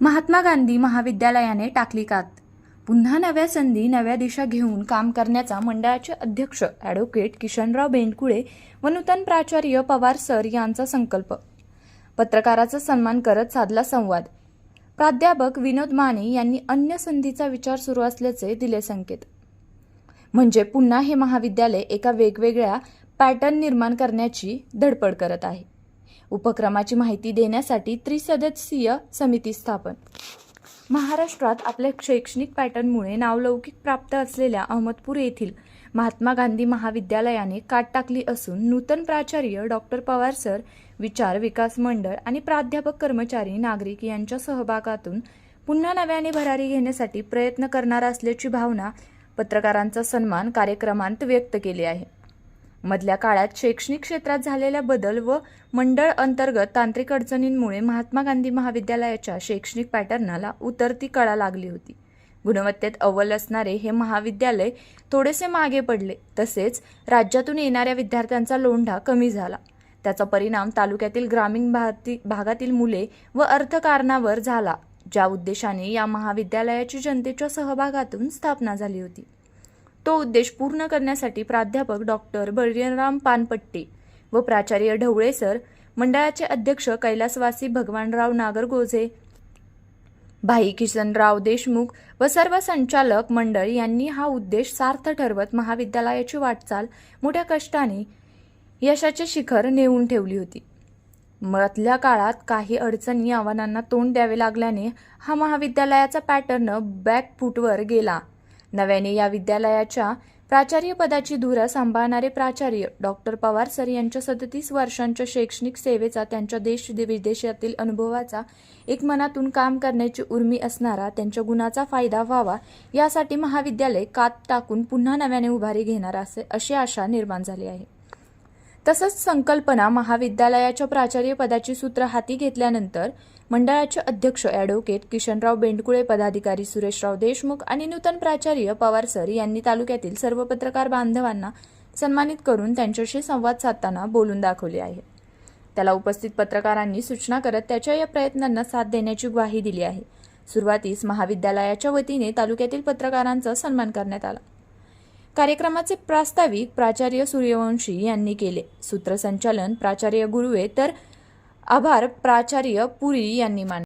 महात्मा गांधी महाविद्यालयाने टाकली कात. पुन्हा नव्या संधी नव्या दिशा घेऊन काम करण्याचा मंडळाचे अध्यक्ष ॲडव्होकेट किशनराव बेंडकुळे व नूतन प्राचार्य पवार सर यांचा संकल्प. पत्रकाराचा सन्मान करत साधला संवाद. प्राध्यापक विनोद माने यांनी अन्य संधीचा विचार सुरू असल्याचे दिले संकेत. म्हणजे पुन्हा हे महाविद्यालय एका वेगवेगळ्या पॅटर्न निर्माण करण्याची धडपड करत आहे. उपक्रमाची माहिती देण्यासाठी त्रिसदस्यीय समिती स्थापन. महाराष्ट्रात आपल्या शैक्षणिक पॅटर्नमुळे नावलौकिक प्राप्त असलेल्या अहमदपूर येथील महात्मा गांधी महाविद्यालयाने काट टाकली असून नूतन प्राचार्य डॉक्टर पवार सर विचार विकास मंडळ आणि प्राध्यापक कर्मचारी नागरिक यांच्या सहभागातून पुन्हा नव्याने भरारी घेण्यासाठी प्रयत्न करणार असल्याची भावना पत्रकारांचा सन्मान कार्यक्रमांत व्यक्त केली आहे. मधल्या काळात शैक्षणिक क्षेत्रात झालेल्या बदल व मंडळ अंतर्गत तांत्रिक अडचणींमुळे महात्मा गांधी महाविद्यालयाच्या शैक्षणिक पॅटर्नला उतरती कळा लागली होती. गुणवत्तेत अव्वल असणारे हे महाविद्यालय थोडेसे मागे पडले. तसेच राज्यातून येणाऱ्या विद्यार्थ्यांचा लोंढा कमी झाला. त्याचा परिणाम तालुक्यातील ग्रामीण भारती भागातील मुले व अर्थकारणावर झाला ज्या उद्देशाने या महाविद्यालयाची जनतेच्या सहभागातून स्थापना झाली होती. तो उद्देश पूर्ण करण्यासाठी प्राध्यापक डॉक्टर बळीराम पानपट्टे व प्राचार्य ढवळे सर मंडळाचे अध्यक्ष कैलासवासी भगवानराव नागरगोजे भाई किशनराव देशमुख व सर्व संचालक मंडळ यांनी हा उद्देश सार्थ ठरवत महाविद्यालयाची वाटचाल मोठ्या कष्टाने यशाचे शिखर नेऊन ठेवली होती. मधल्या काळात काही अडचणी आव्हानांना तोंड द्यावे लागल्याने हा महाविद्यालयाचा पॅटर्न बॅकफूटवर गेला. नव्याने या विद्यालयाच्या प्राचार्यपदाची धुरा सांभाळणारे प्राचार्य डॉक्टर पवार सर यांच्या सदतीस वर्षांच्या शैक्षणिक सेवेचा त्यांच्या देश विदेशातील अनुभवाचा एक मनातून काम करण्याची उर्मी असणारा त्यांच्या गुणाचा फायदा व्हावा यासाठी महाविद्यालय कात टाकून पुन्हा नव्याने उभारी घेणार असे अशी आशा निर्माण झाली आहे. तसंच संकल्पना महाविद्यालयाच्या प्राचार्य पदाची सूत्र हाती घेतल्यानंतर मंडळाचे अध्यक्ष ॲडव्होकेट किशनराव बेंडकुळे पदाधिकारी सुरेशराव देशमुख आणि नूतन प्राचार्य पवार सर यांनी तालुक्यातील सर्व पत्रकार बांधवांना सन्मानित करून त्यांच्याशी संवाद साधताना बोलून दाखवले आहे. त्याला उपस्थित पत्रकारांनी सूचना करत त्याच्या या प्रयत्नांना साथ देण्याची ग्वाही दिली आहे. सुरुवातीस महाविद्यालयाच्या वतीने तालुक्यातील पत्रकारांचा सन्मान करण्यात आला. कार्यक्रमाचे प्रास्ताविक प्राचार्य सूर्यवंशी यांनी केले. सूत्रसंचालन प्राचार्य गुरुवे तर आभार प्राचार्य पुरी यांनी मानले.